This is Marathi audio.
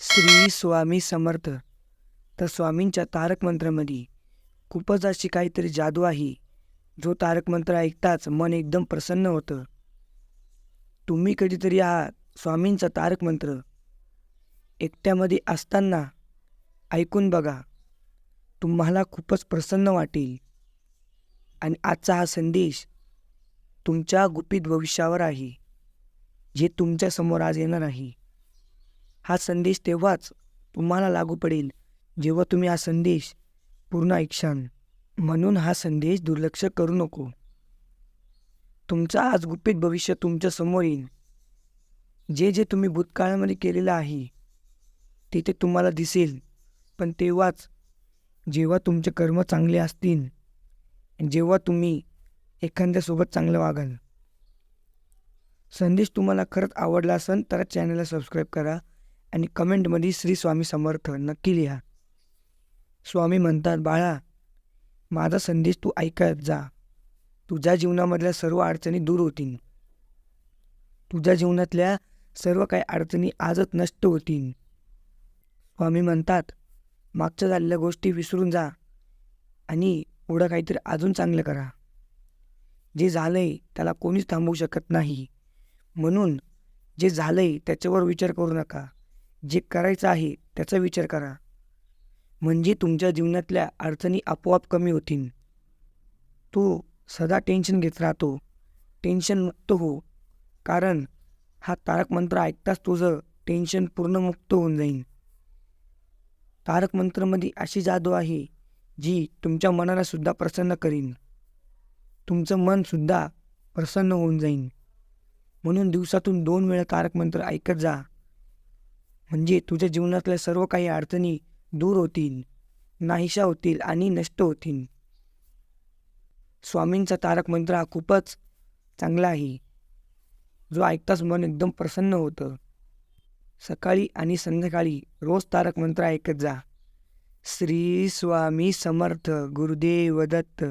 श्री स्वामी समर्थ. तर स्वामींच्या तारक मंत्रामध्ये खूपच अशी काहीतरी जादू आहे. जो तारक मंत्र ऐकताच मन एकदम प्रसन्न होतं. तुम्ही कधीतरी हा स्वामींचा तारक मंत्र एकट्यामध्ये असताना ऐकून बघा. तुम्हाला खूपच प्रसन्न वाटेल. आणि आजचा हा संदेश तुमच्या गुपित भविष्यावर आहे. जे तुमच्यासमोर आज येणार आहे. हा संदेश तेव्हाच तुम्हाला लागू पडेल जेव्हा तुम्ही हा संदेश पूर्ण ऐकशान म्हणून हा संदेश दुर्लक्ष करू नको. तुमचा आज गुपित भविष्य तुमच्यासमोर येईल. जे जे तुम्ही भूतकाळामध्ये केलेलं आहे ते ते तुम्हाला दिसेल. पण तेव्हाच जेव्हा तुमचे कर्म चांगले असतील जेव्हा तुम्ही एखाद्यासोबत चांगलं वागाल. संदेश तुम्हाला खरंच आवडला असेल तर चॅनलला सबस्क्राईब करा. आणि कमेंटमध्ये श्री स्वामी समर्थ नक्की लिहा. स्वामी म्हणतात बाळा माझा संदेश तू ऐकत जा. तुझ्या जीवनामधल्या सर्व अडचणी दूर होतील. तुझ्या जीवनातल्या सर्व काही अडचणी आजच नष्ट होतील. स्वामी म्हणतात मागच्या झालेल्या गोष्टी विसरून जा आणि पुढं काहीतरी अजून चांगलं करा. जे झालंय त्याला कोणीच थांबवू शकत नाही. म्हणून जे झालंय त्याच्यावर विचार करू नका. जे करायचं आहे त्याचा विचार करा. म्हणजे तुमच्या जीवनातल्या अडचणी आपोआप कमी होतील. तो सदा टेन्शन घेत राहतो. टेन्शन मुक्त हो. कारण हा तारक मंत्र ऐकताच तुझं टेन्शन पूर्ण मुक्त होऊन जाईल. तारक मंत्रमध्ये अशी जादू आहे जी तुमच्या मनाला सुद्धा प्रसन्न करीन. तुमचं मनसुद्धा प्रसन्न होऊन जाईल. म्हणून दिवसातून दोन वेळा तारक मंत्र ऐकत जा. म्हणजे तुझ्या जीवनातल्या सर्व काही अडचणी दूर होतील नाहीशा होतील आणि नष्ट होतील. स्वामींचा तारक मंत्र हा खूपच चांगला आहे. जो ऐकताच मन एकदम प्रसन्न होतं. सकाळी आणि संध्याकाळी रोज तारक मंत्र ऐकत जा. श्री स्वामी समर्थ गुरुदेव दत्त.